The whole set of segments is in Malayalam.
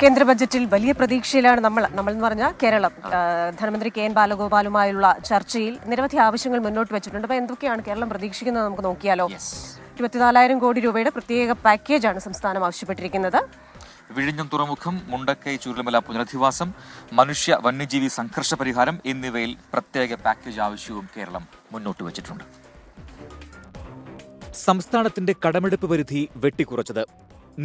കേന്ദ്ര ബജറ്റിൽ വലിയ പ്രതീക്ഷയിലാണ് നമ്മൾ നമ്മൾ എന്ന് പറഞ്ഞാൽ കേരളം. ധനമന്ത്രി കെ എൻ ബാലഗോപാലുമായുള്ള ചർച്ചയിൽ നിരവധി ആവശ്യങ്ങൾ മുന്നോട്ട് വെച്ചിട്ടുണ്ട്. അപ്പോൾ എന്തൊക്കെയാണ് കേരളം പ്രതീക്ഷിക്കുന്നത് നമുക്ക് നോക്കിയാലോ? ഇരുപത്തിനാലായിരം കോടി രൂപയുടെ പ്രത്യേക പാക്കേജാണ് സംസ്ഥാനം ആവശ്യപ്പെട്ടിരിക്കുന്നത്. വിഴിഞ്ഞം തുറമുഖം മുണ്ടക്കൈ ചുരുളമല പുനരധിവാസം മനുഷ്യ വന്യജീവി സംഘർഷ പരിഹാരം എന്നിവയിൽ പ്രത്യേക പാക്കേജ് ആവശ്യവും കേരളം മുന്നോട്ട് വച്ചിട്ടുണ്ട്. സംസ്ഥാനത്തിന്റെ കടമെടുപ്പ് പരിധി വെട്ടിക്കുറച്ചത്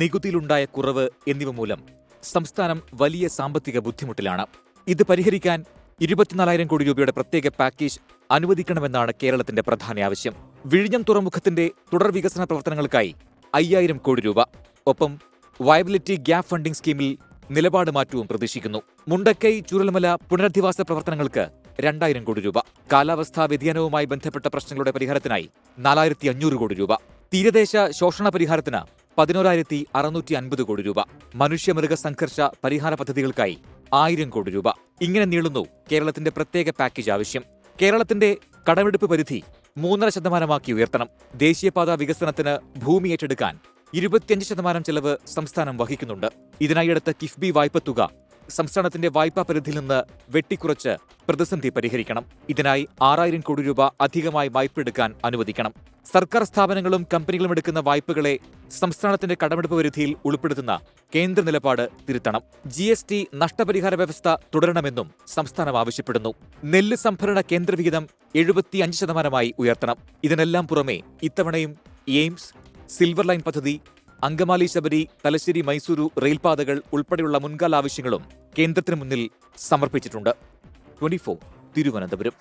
നികുതിയിലുണ്ടായ കുറവ് എന്നിവ മൂലം. സംസ്ഥാനം വലിയ സാമ്പത്തിക ബുദ്ധിമുട്ടിലാണ്. ഇത് പരിഹരിക്കാൻ ഇരുപത്തിനാലായിരം കോടി രൂപയുടെ പ്രത്യേക പാക്കേജ് അനുവദിക്കണമെന്നാണ് കേരളത്തിന്റെ പ്രധാന ആവശ്യം. വിഴിഞ്ഞം തുറമുഖത്തിന്റെ തുടർ വികസന പ്രവർത്തനങ്ങൾക്കായി അയ്യായിരം കോടി രൂപ. ഒപ്പം വയബിലിറ്റി ഗ്യാപ് ഫണ്ടിംഗ് സ്കീമിൽ നിലപാട് മാറ്റവും പ്രതീക്ഷിക്കുന്നു. മുണ്ടക്കൈ ചുരൽമല പുനരധിവാസ പ്രവർത്തനങ്ങൾക്ക് രണ്ടായിരം കോടി രൂപ. കാലാവസ്ഥാ വ്യതിയാനവുമായി ബന്ധപ്പെട്ട പ്രശ്നങ്ങളുടെ പരിഹാരത്തിനായി നാലായിരത്തി അഞ്ഞൂറ് കോടി രൂപ. തീരദേശ ശോഷണ പരിഹാരത്തിന് പതിനോരായിരത്തി അറുന്നൂറ്റി അൻപത് കോടി രൂപ. മനുഷ്യമൃഗ സംഘർഷ പരിഹാര പദ്ധതികൾക്കായി ആയിരം കോടി രൂപ. ഇങ്ങനെ നീളുന്നു കേരളത്തിന്റെ പ്രത്യേക പാക്കേജ് ആവശ്യം. കേരളത്തിന്റെ കടമെടുപ്പ് പരിധി മൂന്നര ശതമാനമാക്കി ഉയർത്തണം. ദേശീയപാത വികസനത്തിന് ഭൂമി ഏറ്റെടുക്കാൻ ഇരുപത്തിയഞ്ച് ശതമാനം ചെലവ് സംസ്ഥാനം വഹിക്കുന്നുണ്ട്. ഇതിനായി എടുത്ത കിഫ്ബി വായ്പ തുക സംസ്ഥാനത്തിന്റെ വായ്പാ പരിധിയിൽ നിന്ന് വെട്ടിക്കുറച്ച് പ്രതിസന്ധി പരിഹരിക്കണം. ഇതിനായി ആറായിരം കോടി രൂപ അധികമായി വായ്പ എടുക്കാൻ അനുവദിക്കണം. സർക്കാർ സ്ഥാപനങ്ങളും കമ്പനികളും എടുക്കുന്ന വായ്പകളെ സംസ്ഥാനത്തിന്റെ കടമെടുപ്പ് പരിധിയിൽ ഉൾപ്പെടുത്തുന്ന കേന്ദ്ര നിലപാട് തിരുത്തണം. ജി എസ് ടി നഷ്ടപരിഹാര വ്യവസ്ഥ തുടരണമെന്നും സംസ്ഥാനം ആവശ്യപ്പെടുന്നു. നെല്ല് സംഭരണ കേന്ദ്രവിഹിതം എഴുപത്തിയഞ്ച് ശതമാനമായി ഉയർത്തണം. ഇതിനെല്ലാം പുറമെ ഇത്തവണയും എയിംസ് സിൽവർ ലൈൻ പദ്ധതി അങ്കമാലി ശബരി തലശ്ശേരി മൈസൂരു റെയിൽപാതകൾ ഉൾപ്പെടെയുള്ള മുൻകാല ആവശ്യങ്ങളും കേന്ദ്രത്തിന് മുന്നിൽ സമർപ്പിച്ചിട്ടുണ്ട്. ട്വന്റി തിരുവനന്തപുരം.